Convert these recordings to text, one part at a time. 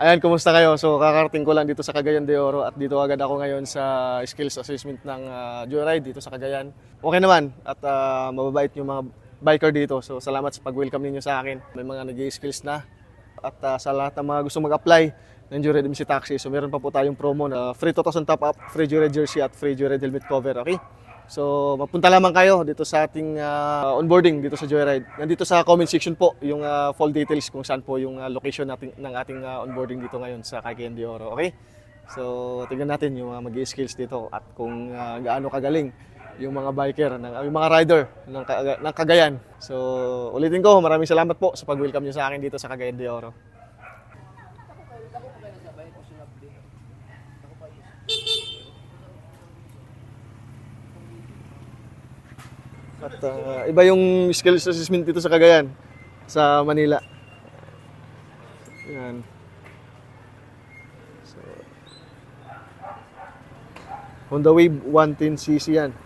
Ayan, kumusta kayo? So, kakarating ko lang dito sa Cagayan de Oro at dito agad ako ngayon sa skills assessment ng ah, Joyride dito sa Cagayan. Okay naman at ah, mababait yung mga biker dito. So, salamat sa pag-welcome ninyo sa akin. May mga nag skills na at ah, sa lahat ng mga gusto mag-apply ng Joyride MC Taxi. So, meron pa po tayong promo na free 2,000 top up, free Joyride jersey at free Joyride helmet cover. Okay? So, mapunta lamang kayo dito sa ating ah, onboarding dito sa Joyride. Nandito sa comment section po yung ah, full details kung saan po yung ah, location natin, ng ating ah, onboarding dito ngayon sa Cagayan de Oro. Okay? So, tingnan natin yung mga mag-skills dito at kung ah, gaano kagaling yung mga biker, ng, yung mga rider ng, ng Cagayan. So, ulitin ko, maraming salamat po sa pag-welcome nyo sa akin dito sa Cagayan de Oro. At ah, iba yung skills assessment dito sa Cagayan, sa Manila. Yan. So, Honda Wave 110cc yan.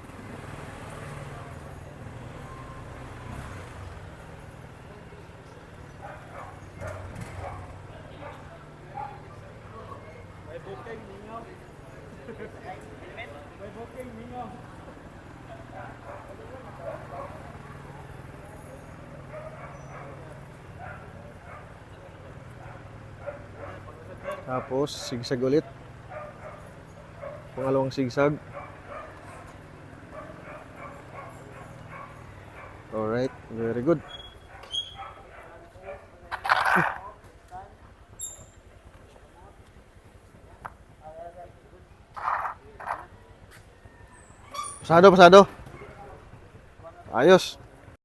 Tapos, sigsag ulit. Pangalawang sigsag. Alright, very good. Pasado, pasado. Ayos.